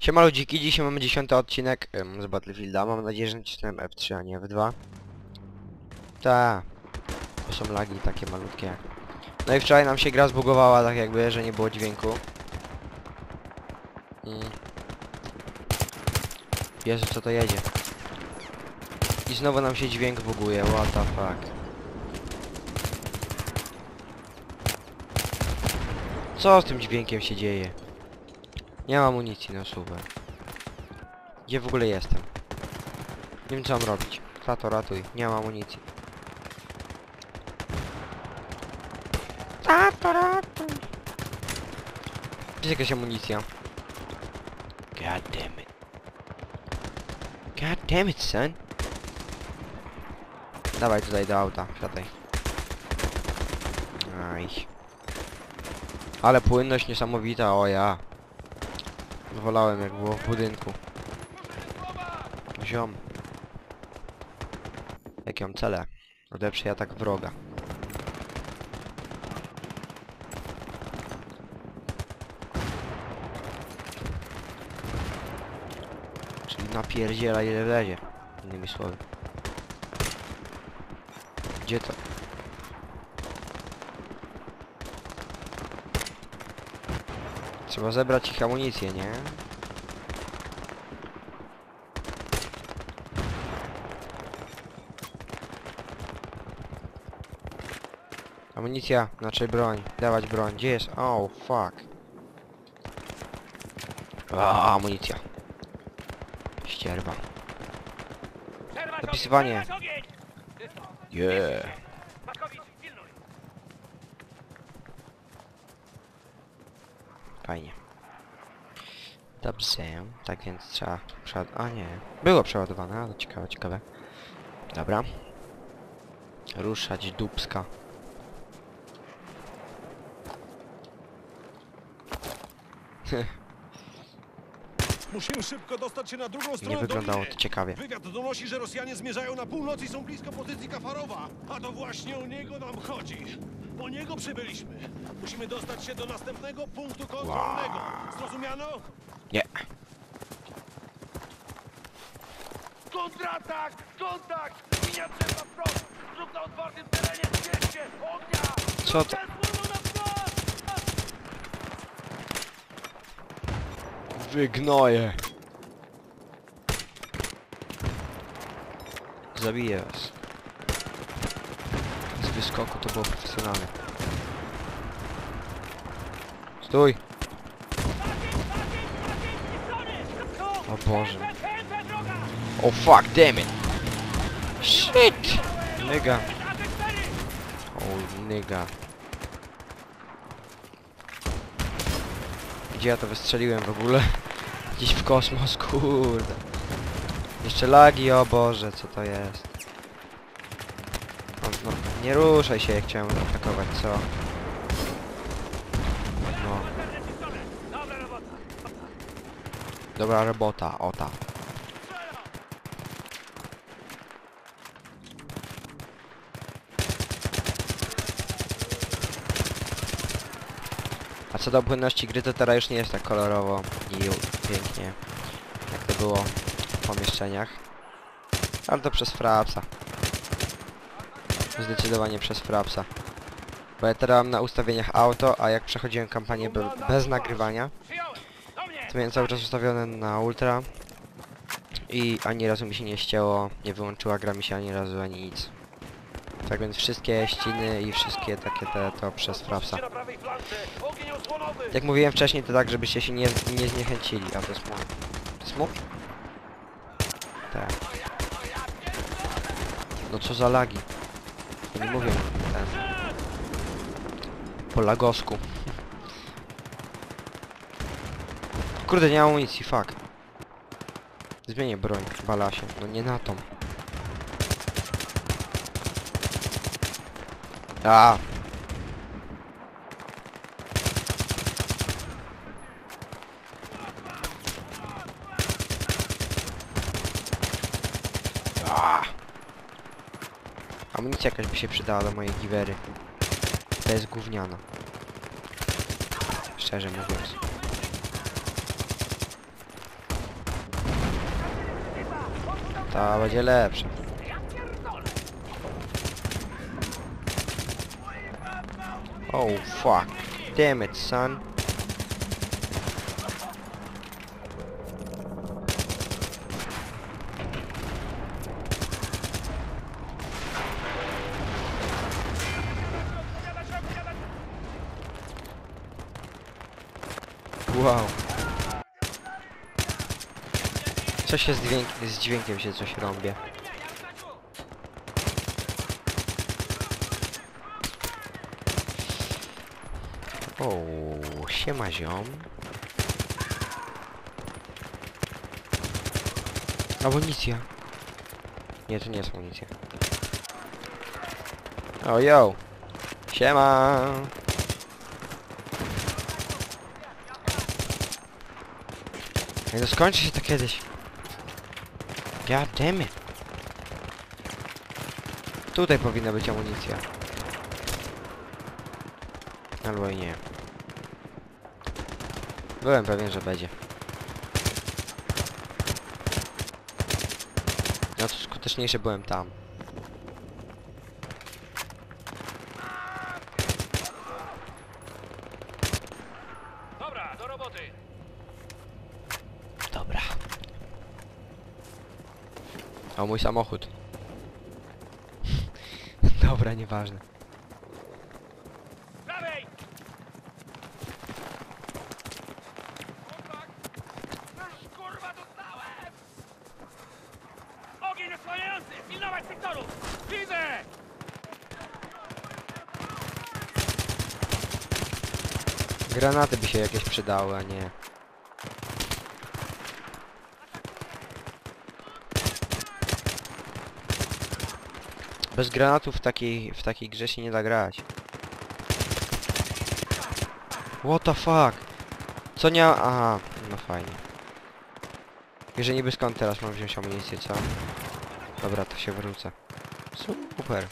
Siema ludziki, dzisiaj mamy dziesiąty odcinek em, z Battlefielda. Mam nadzieję, że nacisnąłem F3, a nie F2. Ta, To są lagi takie malutkie. No i wczoraj nam się gra zbugowała tak jakby, że nie było dźwięku. Mm. Jezu, co to jedzie? I znowu nam się dźwięk buguje, what the fuck. Co z tym dźwiękiem się dzieje? Nie mam amunicji, no super. Gdzie w ogóle jestem? Nie wiem co mam robić. Tato, ratuj. Nie mam amunicji. Tato, ratuj. Gdzie jest jakaś amunicja? God damn it. God damn it, son. Dawaj tutaj do auta, siadaj. Aj. Ale płynność niesamowita, o ja. Wolałem jak było w budynku. Ziom. Jakie mam cele? Odeprzej atak wroga. Czyli napierdziela ile wlezie. Innymi słowy. Gdzie to? Trzeba zebrać ich amunicję, nie? Amunicja, znaczy broń. Dawać broń. Gdzie jest? Oh, fuck. A, amunicja. Ścierwa. Zapisywanie. Yeah. Fajnie. Dobrze, tak więc trzeba przeład... A nie, było przeładowane, ale ciekawe, ciekawe. Dobra. Ruszać dubska. Musimy szybko dostać się na drugą Nie stronę wyglądało doliny. to ciekawie. Wywiad donosi, że Rosjanie zmierzają na północ i są blisko pozycji Kafarowa. A to właśnie o niego nam chodzi. Po niego przybyliśmy. Musimy dostać się do następnego punktu kontrolnego. Zrozumiano? Nie. Kontratak! Kontakt! Linia trzeba wprost! Zrób na otwartym terenie! Bierzcie! Ognia! Co to? Wygnoję. Zabiję was. Z wyskoku to było profesjonalne. Stój! O Boże. O fuck, damn it! Shit! Nigga. Oh, nigga. Gdzie ja to wystrzeliłem w ogóle? Gdzieś w kosmos, kurde. Jeszcze lagi, o Boże, co to jest? No, no, nie ruszaj się, jak chciałem atakować, co? No. Dobra robota, o ta. A co do płynności gry, to teraz już nie jest tak kolorowo i pięknie, jak to było w pomieszczeniach. Ale to przez frapsa. Zdecydowanie przez frapsa. Bo ja teraz mam na ustawieniach auto, a jak przechodziłem kampanię be bez nagrywania! To miałem cały czas ustawione na ultra. I ani razu mi się nie ścięło, nie wyłączyła gra mi się ani razu, ani nic. Tak więc wszystkie ściny i wszystkie takie te to przez frapsa. Jak mówiłem wcześniej, to tak, żebyście się nie, nie zniechęcili. A to jest mój. To jest mój? Tak. No co za lagi. To nie mówię ten. Po lagosku. Kurde, nie mam amunicji, fuck. Zmienię broń balasie. No nie na tą. A, Amunicja jakaś by się przydała do mojej giwery. To jest gówniana. Szczerze mówiąc. Ta będzie lepsza. Oh fuck. Damn it, son. Wow. Co się z, dźwięk z dźwiękiem się coś rąbie. O, siema ziom. Amunicja. Nie, to nie jest amunicja. O, yo. Siema. No skończy się to kiedyś. God damn it. Tutaj powinna być amunicja. Albo i nie. Byłem pewien, że będzie. No to skuteczniejszy byłem tam. Dobra, do roboty. Dobra. O, mój samochód. Dobra, nieważne. Granaty by się jakieś przydały, a nie. Bez granatów w takiej, w takiej grze się nie da grać. What the fuck? Co nie... Aha, no fajnie. Jeżeli niby skąd teraz mam wziąć amunicję, co? Dobra, to się wrócę. Super.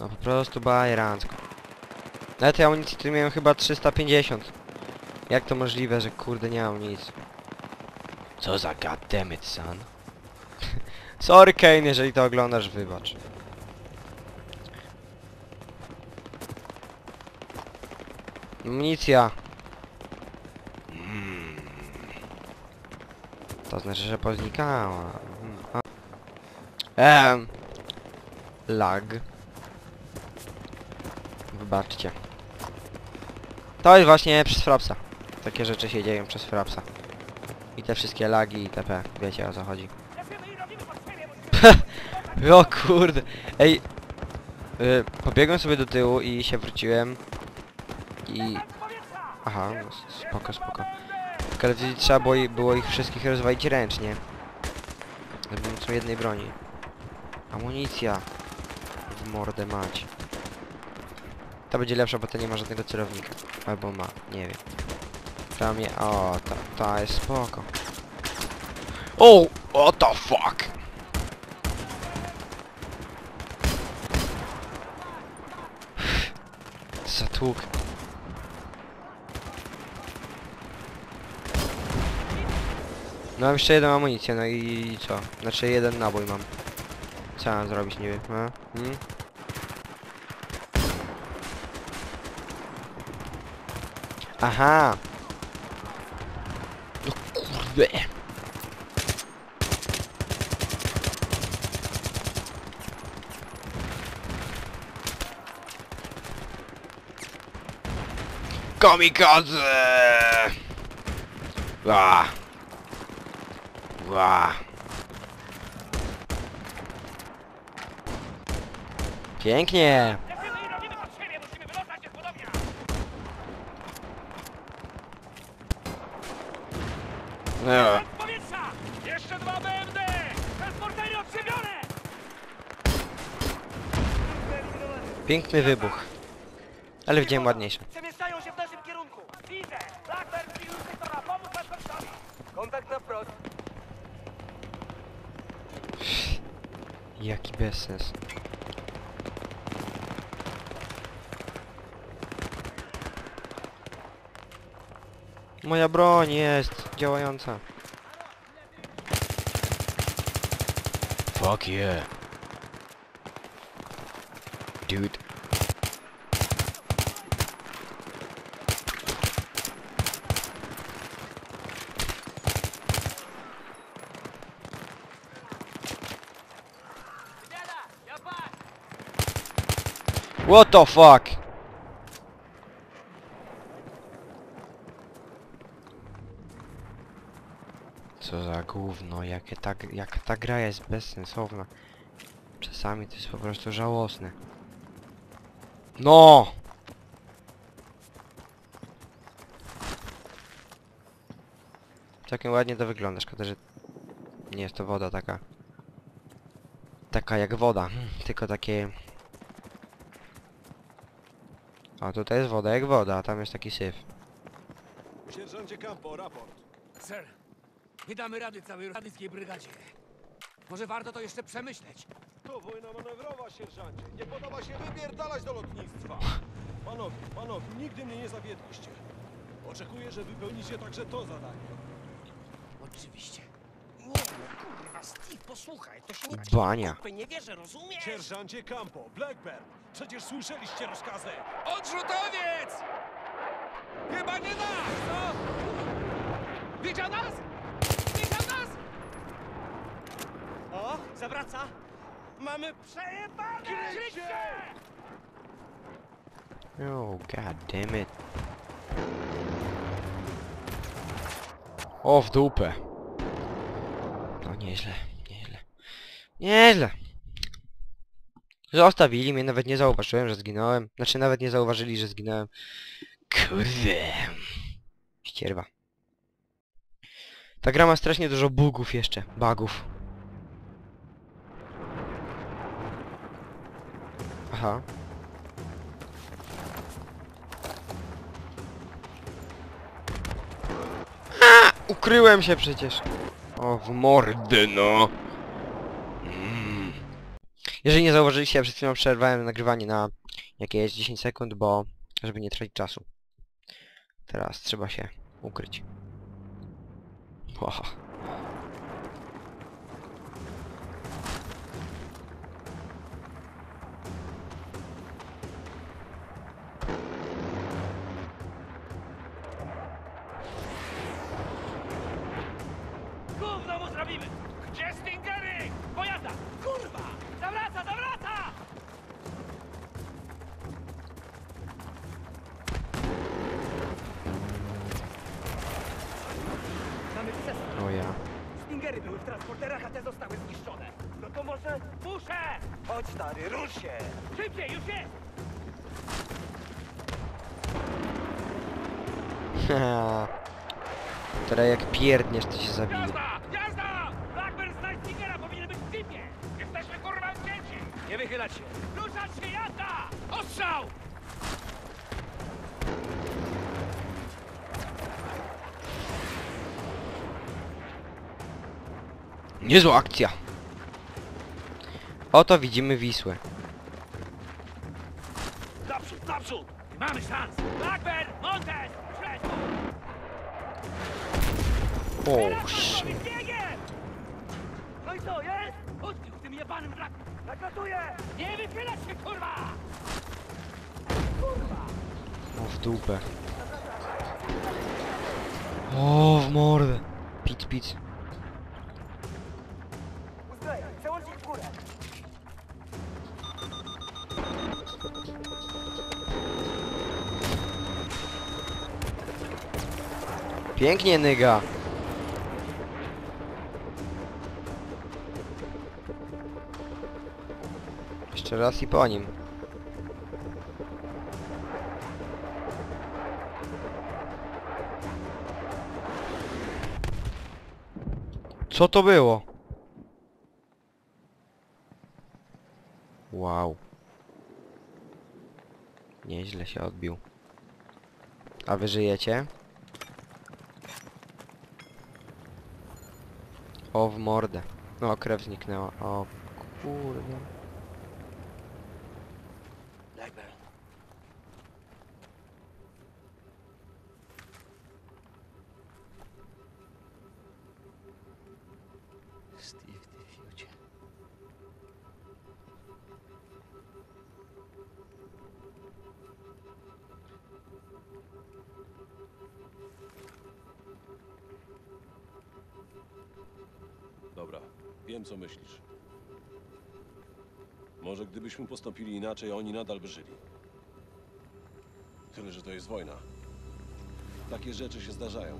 No po prostu bajerancko. Na tej amunicji tu miałem chyba 350. Jak to możliwe, że kurde nie mam nic? Co za goddammit, son. Sorry Kane, jeżeli to oglądasz, wybacz. Amunicja. To znaczy, że poznikała. Em. Lag. Wybaczcie. To jest właśnie przez Frapsa. Takie rzeczy się dzieją przez Frapsa. I te wszystkie lagi i TP. Wiecie o co chodzi. O kurde. Ej. Y, pobiegłem sobie do tyłu i się wróciłem. I... Aha, spoko, spoko. Tylko trzeba było, było ich wszystkich rozwalić ręcznie. Za pomocą jednej broni. Amunicja. W mordę mać. Ta będzie lepsza, bo to nie ma żadnego celownika. Albo ma, nie wiem. Ta mnie... O, ta, ta jest spoko. O! What the fuck? Zatłuk. No mam jeszcze jedną amunicję, no i co? Znaczy jeden nabój mam. Co mam zrobić, wiem, a? Hmm? Aha! No kurde! Kamikadze! Ła! Ła! Pięknie! Lecimy i robimy pod siebie! Musimy wydostać się Kontakt powietrza! Jeszcze dwa BMD! Piękny wybuch. Ale widziałem ładniejsze. Przemieszczają się w naszym kierunku! Widzę! Blackbird pilnuj sektora! Pomóż Blackbirdowi! Kontakt na wprost! Jaki bezsens. Moja broń jest działająca. Fuck yeah. Dude. What the fuck? Co za gówno, jakie ta, jak ta gra jest bezsensowna. Czasami to jest po prostu żałosne. No! Całkiem ładnie to wygląda, szkoda, że nie jest to woda taka... Taka jak woda, hmm, tylko takie... A tutaj jest woda jak woda, a tam jest taki syf. Sierżancie Campo, raport. Sir, nie damy rady całej radyckiej brygadzie. Może warto to jeszcze przemyśleć. To wojna manewrowa, sierżancie. Nie podoba się wypierdalać do lotnictwa. Panowie, panowie, nigdy mnie nie zawiedliście. Oczekuję, że wypełnicie także to zadanie. Oczywiście. Bania. kupy, nie wierzę, rozumiesz? Sierżancie Campo, Blackburn, przecież słyszeliście rozkazy. Odrzutowiec! Chyba nie nas, co? Widział nas? Widział nas? O, zawraca. Mamy przejebane! Kryjcie! Oh, god damn it. O, w dupę. Nieźle, nieźle. Nieźle. Zostawili mnie, nawet nie zauważyłem, że zginąłem. Znaczy nawet nie zauważyli, że zginąłem. Kurde. Ścierwa. Ta gra ma strasznie dużo bugów jeszcze. Bugów. Aha. Ukryłem się przecież. O, w mordę, no. Mm. Jeżeli nie zauważyliście, ja przed chwilą przerwałem nagrywanie na jakieś 10 sekund, bo... żeby nie tracić czasu. Teraz trzeba się ukryć. Mamy cesę. O ja. Stingery były w transporterach, a te zostały zniszczone. No to może muszę! Chodź, stary, rusz się! Szybciej, już jest! Teraz jak pierdniesz, to się zabije. Jazda! Niezła akcja. Oto widzimy Wisłę. Naprzód, naprzód! Mamy szans! Blackburn! Montes! Przed! O, biegiem! No i co, jest? Utknij w tym jebanym wraku! Nakatuję! Nie wychylać się, kurwa! O, w dupę. O, w mordę. Pic, pic. W górę. Pięknie, nyga. Jeszcze raz i po nim. Co to było? Wow. Nieźle się odbił. A wy żyjecie? O, w mordę. No, krew zniknęła. O, kurde. Wiem co myślisz. Może gdybyśmy postąpili inaczej, oni nadal by żyli. Tyle, że to jest wojna. Takie rzeczy się zdarzają.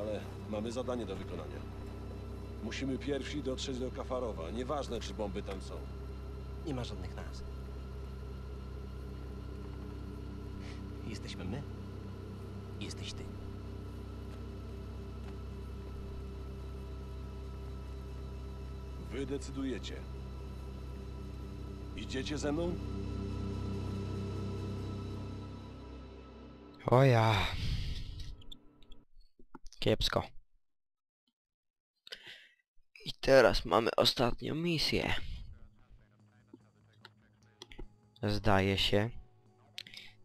Ale mamy zadanie do wykonania. Musimy pierwsi dotrzeć do Kafarowa. Nieważne, czy bomby tam są. Nie ma żadnych nas. Jesteśmy my. Wy decydujecie. Idziecie ze mną? O ja. Kiepsko. I teraz mamy ostatnią misję. Zdaje się.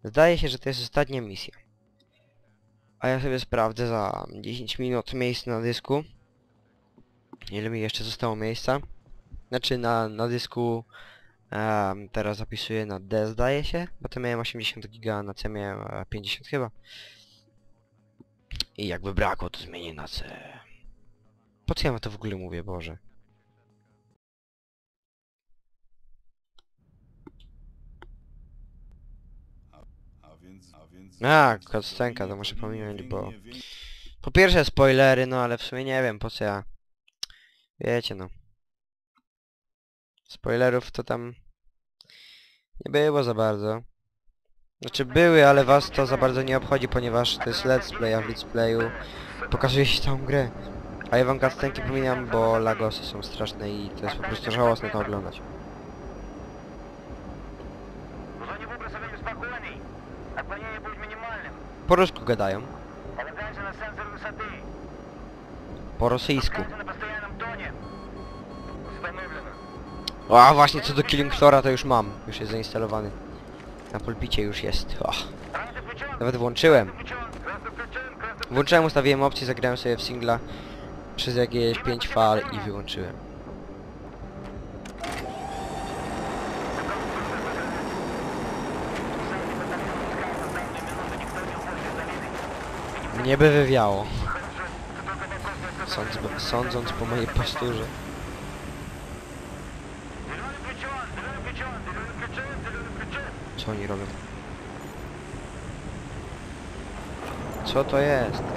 Zdaje się, że to jest ostatnia misja. A ja sobie sprawdzę za 10 minut miejsce na dysku. Ile mi jeszcze zostało miejsca? Znaczy na, na dysku em, teraz zapisuję na D zdaje się, bo to miałem 80 giga, na C miałem e, 50 chyba. I jakby brakło to zmienię na C. Po co ja to w ogóle mówię, Boże? A więc, a więc... A, cutscenka, to muszę pominąć, bo... Po pierwsze spoilery, no ale w sumie nie wiem po co ja... Wiecie no. Spoilerów to tam nie było za bardzo. Znaczy były, ale was to za bardzo nie obchodzi, ponieważ to jest let's play, a w let's playu pokazuje się całą grę. A ja wam cutscenki pominam, bo lagosy są straszne i to jest po prostu żałosne to oglądać. Po rusku gadają. Po rosyjsku. A właśnie co do Killing Flora to już mam. Już jest zainstalowany. Na pulpicie już jest. Nawet włączyłem. Włączyłem, ustawiłem opcję, zagrałem sobie w singla przez jakieś 5 fal i wyłączyłem. Mnie by wywiało sądz, sądząc po mojej posturze. Co oni robią? Co to jest?